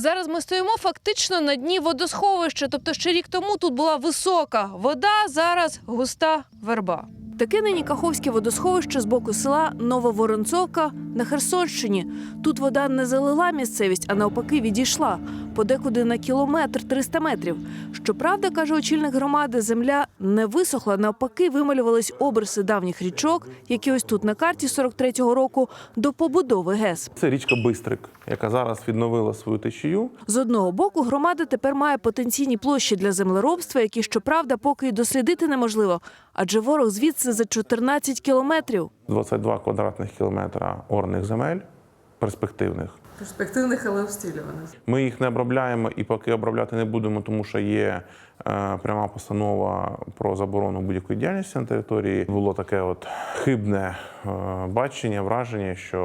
Зараз ми стоїмо фактично на дні водосховища. Тобто ще рік тому тут була висока вода, зараз густа верба. Таке нині Каховське водосховище з боку села Нововоронцовка на Херсонщині. Тут вода не залила місцевість, а навпаки відійшла подекуди на кілометр 300 метрів. Щоправда, каже очільник громади, земля не висохла. Навпаки, вималювались обриси давніх річок, які ось тут на карті 43-го року до побудови ГЕС. Це річка Бистрик, яка зараз відновила свою течію. З одного боку, громада тепер має потенційні площі для землеробства, які, щоправда, поки й дослідити неможливо, адже ворог звідси за 14 кілометрів. 22 квадратних кілометра орних земель перспективних. Перспективних, але обстрілюваних. Ми їх не обробляємо і поки обробляти не будемо, тому що є е, пряма постанова про заборону будь-якої діяльності на території. Було таке от хибне е, бачення, враження, що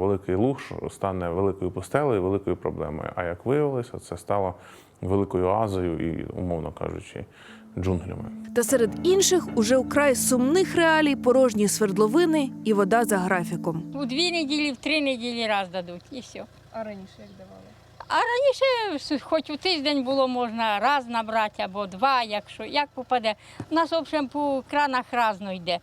великий луг стане великою пустелею, великою проблемою. А як виявилося, це стало великою оазою і, умовно кажучи, джунглями. Та серед інших уже украй сумних реалій порожні свердловини і вода за графіком. У дві неділі, в три неділі раз дадуть і все. А раніше як давали? А раніше хоч у тиждень було можна раз набрати або два, якщо як попаде. У нас, в общем, по кранах разно йде.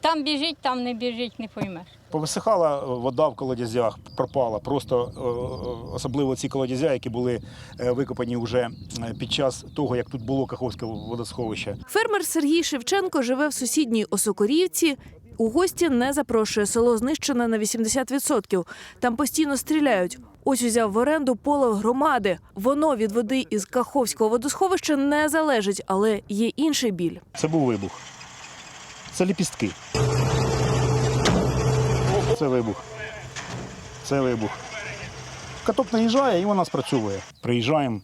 Там біжить, там не біжить, не поймеш. Повисихала е, вода в колодязях, пропала. Просто е, особливо ці колодязя, які були е, викопані вже е, під час того, як тут було Каховське водосховище. Фермер Сергій Шевченко живе в сусідній Осокорівці. У гості не запрошує село знищене на 80%. Там постійно стріляють. Ось узяв в оренду поле громади. Воно від води із Каховського водосховища не залежить, але є інший біль. Це був вибух. Це ліпістки. Це вибух. Це вибух. Каток наїжджає і вона спрацьовує. Приїжджаємо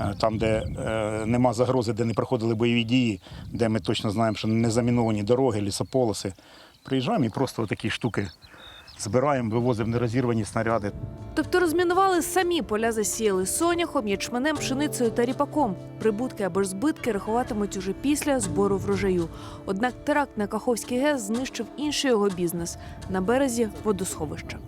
е, там, де е, нема загрози, де не проходили бойові дії, де ми точно знаємо, що не заміновані дороги, лісополоси. Приїжджаємо і просто такі штуки збираємо, вивозимо нерозірвані снаряди. Тобто розмінували самі поля засіяли соняхом, ячменем, пшеницею та ріпаком. Прибутки або ж збитки рахуватимуть уже після збору врожаю. Однак теракт на Каховський ГЕС знищив інший його бізнес на березі водосховища.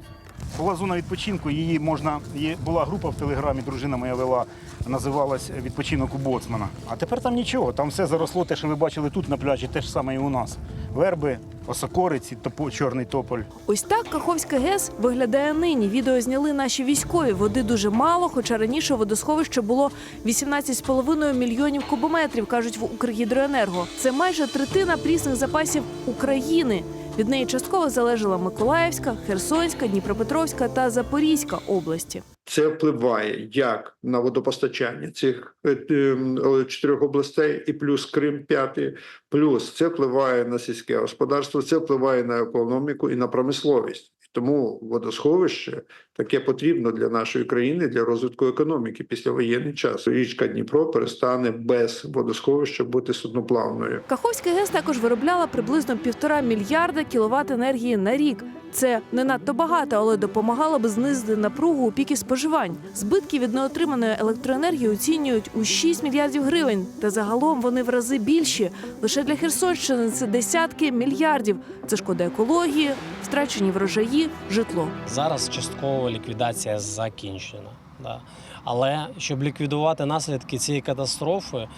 Була зона відпочинку, її можна. Є, була група в телеграмі, дружина моя вела, називалась відпочинок у боцмана. А тепер там нічого, там все заросло, те, що ви бачили тут на пляжі, те ж саме і у нас. Верби, осокориці, топо, чорний тополь. Ось так Каховська ГЕС виглядає нині. Відео зняли наші військові. Води дуже мало, хоча раніше водосховище було 18,5 мільйонів кубометрів, кажуть в Укргідроенерго. Це майже третина прісних запасів України. Від неї частково залежала Миколаївська, Херсонська, Дніпропетровська та Запорізька області. Це впливає як на водопостачання цих е, е, чотирьох областей, і плюс Крим п'ятий, плюс це впливає на сільське господарство, це впливає на економіку і на промисловість. Тому водосховище таке потрібно для нашої країни для розвитку економіки після воєнний час. Річка Дніпро перестане без водосховища бути судноплавною. Каховська ГЕС також виробляла приблизно півтора мільярда кіловат енергії на рік. Це не надто багато, але допомагало б знизити напругу у піки споживань. Збитки від неотриманої електроенергії оцінюють у 6 мільярдів гривень. Та загалом вони в рази більші. Лише для Херсонщини це десятки мільярдів. Це шкода екології, втрачені врожаї, житло. Зараз часткова ліквідація закінчена. Да. Але щоб ліквідувати наслідки цієї катастрофи,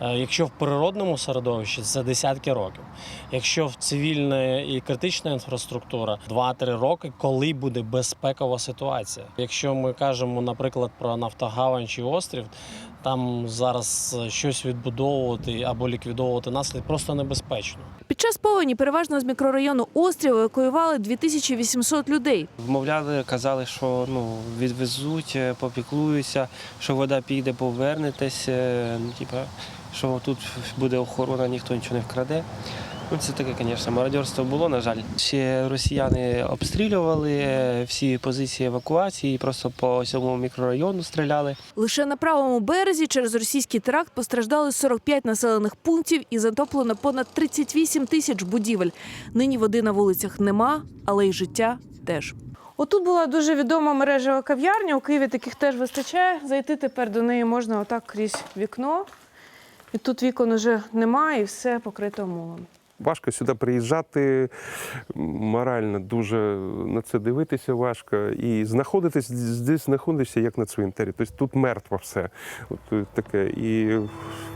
якщо в природному середовищі це десятки років, якщо в цивільна і критична інфраструктура 2-3 роки, коли буде безпекова ситуація. Якщо ми кажемо, наприклад, про Нафтогавань чи острів, там зараз е, щось відбудовувати або ліквідовувати наслідки просто небезпечно. Під час повені переважно з мікрорайону острів евакуювали 2800 людей. Вмовляли, казали, що ну, відвезуть, е, попіклуються, що вода піде, повернетесь, е, ну, типа, що тут буде охорона, ніхто нічого не вкраде. Ну, це таке, звісно, мародерство було, на жаль. Ще росіяни обстрілювали е, всі позиції евакуації, просто по цьому мікрорайону стріляли. Лише на правому березі через російський теракт постраждали 45 населених пунктів і затоплено понад 38 тисяч будівель. Нині води на вулицях нема, але й життя теж. Отут була дуже відома мережева кав'ярня. У Києві таких теж вистачає. Зайти тепер до неї можна отак крізь вікно. І тут вікон уже немає, і все покрито мулом. Важко сюди приїжджати, морально дуже на це дивитися важко. І знаходитись здесь знаходишся як на цвинтарі. Тобто тут мертво все. От е, таке. І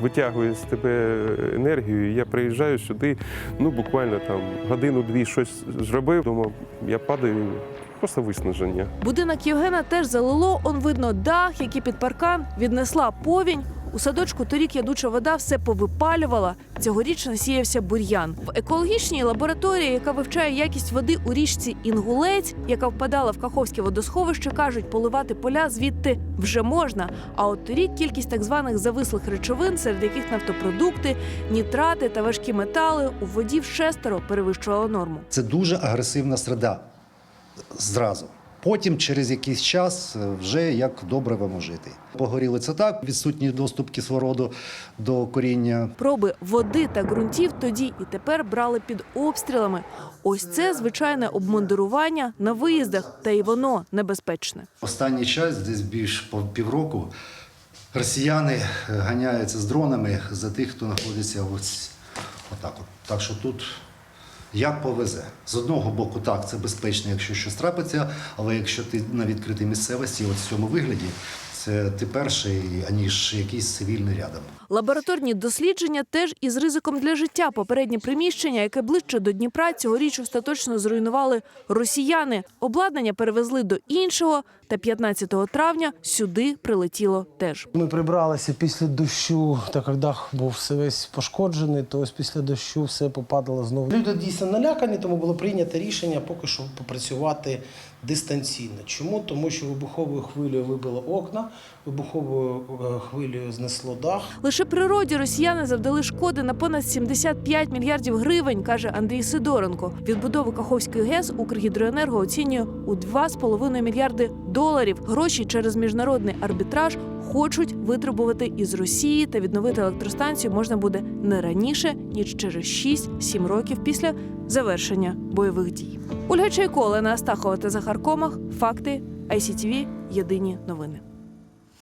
витягує з тебе енергію. Я приїжджаю сюди, ну буквально там годину-дві щось зробив. Думав, я падаю, просто виснаження. Будинок Євгена теж залило. Он видно дах, який під паркан віднесла повінь. У садочку торік ядуча вода все повипалювала. Цьогоріч насіявся бур'ян. В екологічній лабораторії, яка вивчає якість води у річці Інгулець, яка впадала в Каховське водосховище, кажуть, поливати поля звідти вже можна. А от торік кількість так званих завислих речовин, серед яких нафтопродукти, нітрати та важкі метали у воді в шестеро перевищувала норму. Це дуже агресивна середа зразу. Потім, через якийсь час, е, вже як добре вам жити. Погоріли це так, відсутній доступ кислороду до коріння. Проби води та ґрунтів тоді і тепер брали під обстрілами. Ось це звичайне обмундирування на виїздах, та й воно небезпечне. Останній час, десь більш по півроку, росіяни е, ганяються з дронами за тих, хто знаходиться ось отак. От. Так що тут як повезе. З одного боку, так, це безпечно, якщо щось трапиться, але якщо ти на відкритій місцевості, от в цьому вигляді, це ти перший, аніж якийсь цивільний рядом. Лабораторні дослідження теж із ризиком для життя. Попереднє приміщення, яке ближче до Дніпра, цьогоріч остаточно зруйнували росіяни. Обладнання перевезли до іншого, та 15 травня сюди прилетіло теж. Ми прибралися після дощу, так як дах був все весь пошкоджений, то ось після дощу все попадало знову. Люди дійсно налякані, тому було прийнято рішення поки що попрацювати дистанційно. Чому? Тому що вибуховою хвилею вибило окна, вибуховою е, хвилею знесло дах. Лише природі росіяни завдали шкоди на понад 75 мільярдів гривень, каже Андрій Сидоренко. Відбудову Каховської ГЕС Укргідроенерго оцінює у 2,5 мільярди доларів. Гроші через міжнародний арбітраж хочуть витребувати із Росії та відновити електростанцію можна буде не раніше ніж через 6-7 років після завершення бойових дій. Ольга Чайко, Олена Астахова та Захар Комах. Факти ICTV. Єдині новини.